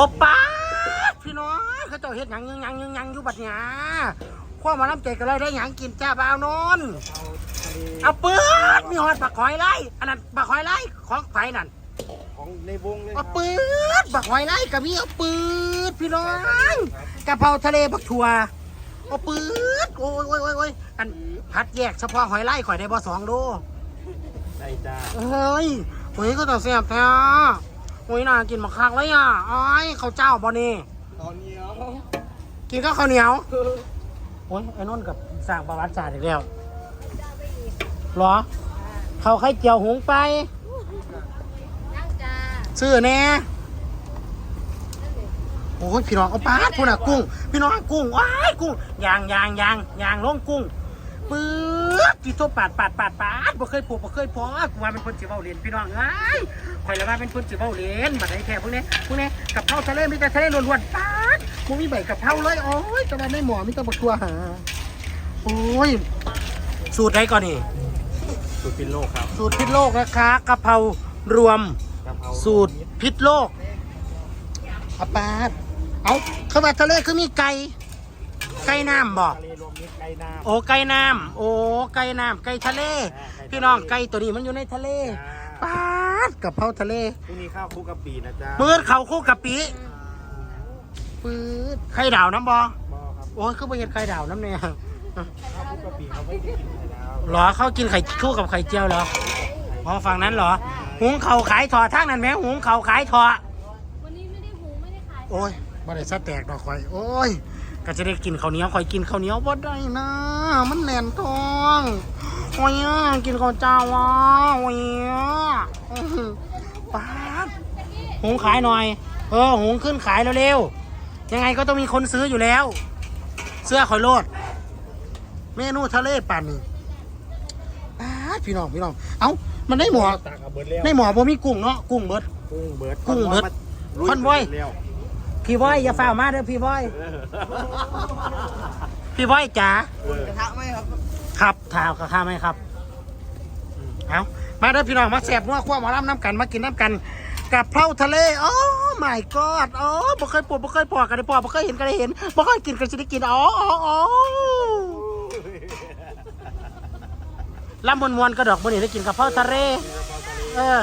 โอป้าดพี่น้องเขาเจ้าเฮ็ดหยังยังยังยังยังอยู่บัดหยาความมาน้ำใจกันเลยได้หยังกินจ้าบ่าวนนเอาปืดมีหอดบักหอยไล่อันนั้นบักหอยไล่ของไผนั่นของในวงเลยเอาปืดบักหอยไล่กับมีเอาปืดพี่น้องกะเพราทะเลบักถั่วเอาปืดโอ้ยโอ้ยโอ้ยโอ้ยอันพัดแยกเฉพาะหอยไล่ข่อยได้บ่สองโลได้จ้าเฮ้ยโอ้ยก็ต่อเสียบแท้โอุ้ยน่ากินมาคักเลยอะอ้ายข้าวเจ้าบ่นี่ตอนนี้เอากินก็ข้าวเหนียวโอ้ยไอ้นนท์กับสร้างประวัติศาสตร์อีกแล้วเหรอเขาไข่เจียวหุงไป นั่งจ้าซื้อแน่โอ้ยพี่น้องเอาปลาดพูดน่ะกุ้ง พี่น้องกุ้งว้ายกุ้งยางยางยางยางลงกุ้งปื๊ ดที่ตัวปาดปาดปาดปาดบ่เคยปลูกบ่เคยพอกูว่าเป็นคนจิเว้าเรียนพี่น้องเอ้ยข่อยละว่าเป็นคนจิเว้าเรียนบัดนี้แท้พวกนี้พวกนี้กับเพราทะเลมีแต่ทะเลล้วนๆปาดบ่มีใบกับเพราเลยโอ้ยแต่ว่าไม่หมอมีแต่บักตัวหาโอ้ยสูตรใดก่อนนี่สุดพินโลกครับสูตรพิษโลกนะคะกะเพรารวมกะเพราสูตรพิษโลกอาปาดเอาเข้ามาทะเลคือมีไก่ไก่น้ำบอก ไก่น้ำ โอ้ไก่น้ำโอ้ไก่น้ำไก่ทะเล พี่น้องไก่ตัวนี้มันอยู่ในทะเลปาดกับเพราทะเล พรุ่งนี้ข้าวคลุกกะปินะจ๊ะปืดเขาคู่กะปิปืดไข่ดาวน้ำบอบอครับโอ้ยคือไปเห็นไข่ดาวน้ำเนี่ยข้าวคลุกกะปิเขาไม่ได้กินไข่ดาวหรอเขากินไข่คู่กับไข่เจียวเหรออ๋อฝั่งนั้นเหรอ หุงเขาวขายถอทางนั้นไหมหุงเขาวขายถอวันนี้ไม่ได้หุงไม่ได้ขายโอ้ยบ่ได้ซะแตกดอกข่อยโอ้ย ก็จะได้กินข้าวเหนียวข่อยกินข้าวเหนียวบ่ได้นะ มันแน่นท้องโอ้ยอะกินข้าวเจ้าว่ะโอ้ยอะอื้อหือป๊าดหุงขายหน่อย เออหุงขึ้นขายเร็วๆยังไงก็ต้องมีคนซื้ออยู่แล้ว เสื้อข่อยโลด เมนูทะเลปั่นนี่ป๊าดพี่น้องพี่น้องเอ้ามันได้หมอตักเอาเบิร์ดแล้วในหมอบ่มีกุ้งเนาะกุ้งเบิดกุ้งเบิร์ดกุ้งเบิดลุคอนวอยเร็ว พี่บอยอย่าฝ่ามาเด้อพี่บอยเออพี่บอยจ๋าเออครับถามกับข้าไหมครับอืมเอามาเด้อพี่น้องมาแสบนัวขั้วหมอลำน้ำกันมากินน้ำกันกับเพราทะเลโอ้ my god อ๋อบ่เคยปวดบ่เคยปอกกันได้ปอกบ่เคยเห็นกันได้เห็นบ่เคยกินกันสิได้กินอ๋ออ๋ออ๋อลำมวนมวนๆกระดอกบ่นี่ได้กินกับเพราทะเลเออ